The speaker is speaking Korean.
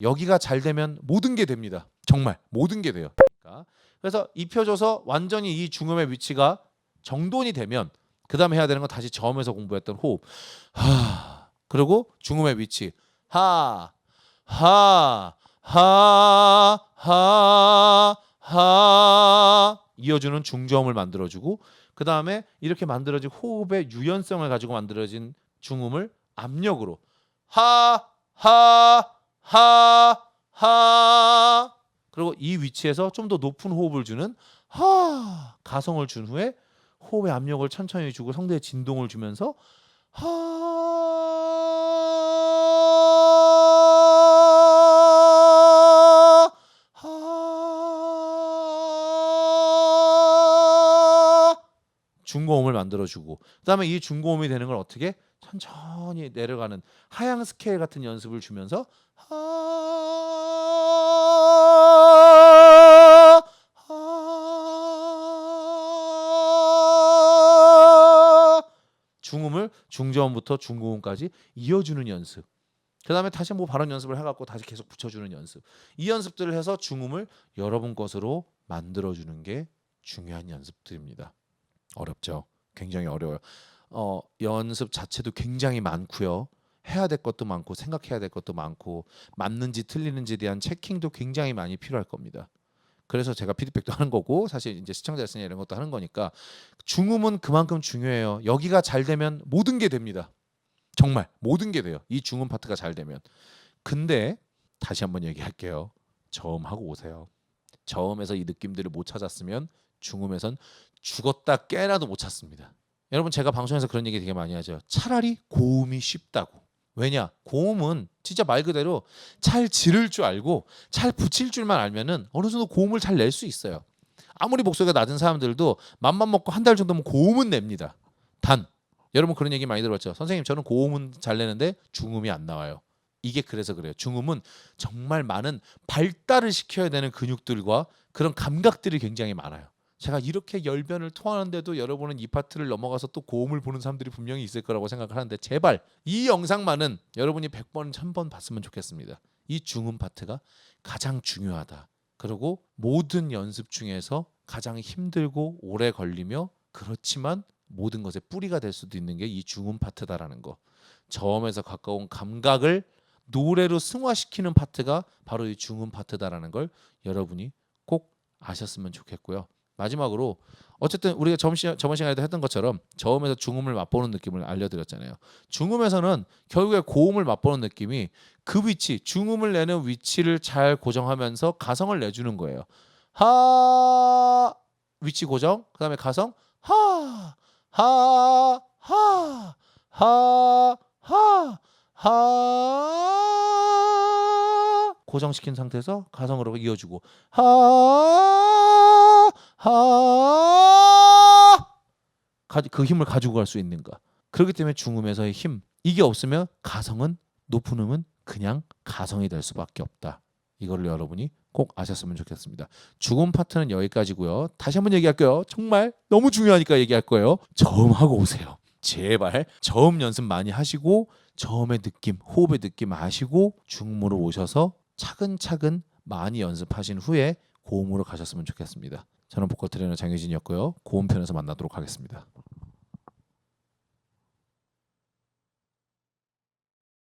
여기가 잘 되면 모든 게 됩니다. 정말 모든 게 돼요. 그래서 입혀줘서 완전히 이 중음의 위치가 정돈이 되면 그 다음에 해야 되는 건 다시 저음에서 공부했던 호흡. 하. 그리고 중음의 위치. 하. 하. 하. 하. 하. 이어주는 중저음을 만들어주고 그 다음에 이렇게 만들어진 호흡의 유연성을 가지고 만들어진 중음을 압력으로 하. 하. 하. 하. 그리고 이 위치에서 좀 더 높은 호흡을 주는 하 가성을 준 후에 호흡의 압력을 천천히 주고 성대에 진동을 주면서 하, 하 중고음을 만들어주고 그 다음에 이 중고음이 되는 걸 어떻게 천천히 내려가는 하향 스케일 같은 연습을 주면서 하, 하 중음을 중저음부터 중고음까지 이어주는 연습. 그 다음에 다시 뭐 발음 연습을 해갖고 다시 계속 붙여주는 연습. 이 연습들을 해서 중음을 여러분 것으로 만들어주는 게 중요한 연습들입니다. 어렵죠. 굉장히 어려워요. 어, 연습 자체도 굉장히 많고요. 해야 될 것도 많고 생각해야 될 것도 많고 맞는지 틀리는지에 대한 체킹도 굉장히 많이 필요할 겁니다. 그래서 제가 피드백도 하는 거고 사실 이제 시청자 였으니 이런 것도 하는 거니까 중음은 그만큼 중요해요. 여기가 잘 되면 모든 게 됩니다. 정말 모든 게 돼요. 이 중음 파트가 잘 되면. 근데 다시 한번 얘기할게요. 저음하고 오세요. 저음에서 이 느낌들을 못 찾았으면 중음에선 죽었다 깨나도 못 찾습니다. 여러분 제가 방송에서 그런 얘기 되게 많이 하죠. 차라리 고음이 쉽다고. 왜냐? 고음은 진짜 말 그대로 잘 지를 줄 알고 잘 붙일 줄만 알면은 어느 정도 고음을 잘 낼 수 있어요. 아무리 목소리가 낮은 사람들도 맘만 먹고 한 달 정도면 고음은 냅니다. 단 여러분 그런 얘기 많이 들었죠. 선생님 저는 고음은 잘 내는데 중음이 안 나와요. 이게 그래서 그래요. 중음은 정말 많은 발달을 시켜야 되는 근육들과 그런 감각들이 굉장히 많아요. 제가 이렇게 열변을 토하는데도 여러분은 이 파트를 넘어가서 또 고음을 보는 사람들이 분명히 있을 거라고 생각하는데 제발 이 영상만은 여러분이 100번, 1000번 봤으면 좋겠습니다. 이 중음 파트가 가장 중요하다. 그리고 모든 연습 중에서 가장 힘들고 오래 걸리며 그렇지만 모든 것의 뿌리가 될 수도 있는 게 이 중음 파트다라는 거. 저음에서 가까운 감각을 노래로 승화시키는 파트가 바로 이 중음 파트다라는 걸 여러분이 꼭 아셨으면 좋겠고요. 마지막으로 어쨌든 우리가 시, 저번 시간에도 했던 것처럼 저음에서 중음을 맛보는 느낌을 알려드렸잖아요. 중음에서는 결국에 고음을 맛보는 느낌이 그 위치, 중음을 내는 위치를 잘 고정하면서 가성을 내주는 거예요. 하 위치 고정, 그 다음에 가성 하 하 하 하 하 하 고정시킨 상태에서 가성으로 이어주고 하 하. 그 힘을 가지고 갈 수 있는가? 그렇기 때문에 중음에서의 힘 이게 없으면 가성은 높은 음은 그냥 가성이 될 수밖에 없다. 이거를 여러분이 꼭 아셨으면 좋겠습니다. 중음 파트는 여기까지고요. 다시 한번 얘기할게요. 정말 너무 중요하니까 얘기할 거예요. 저음하고 오세요. 제발 저음 연습 많이 하시고 저음의 느낌, 호흡의 느낌 아시고 중음으로 오셔서 차근차근 많이 연습하신 후에 고음으로 가셨으면 좋겠습니다. 저는 보컬 트레이너 장효진이었고요. 고음 편에서 만나도록 하겠습니다.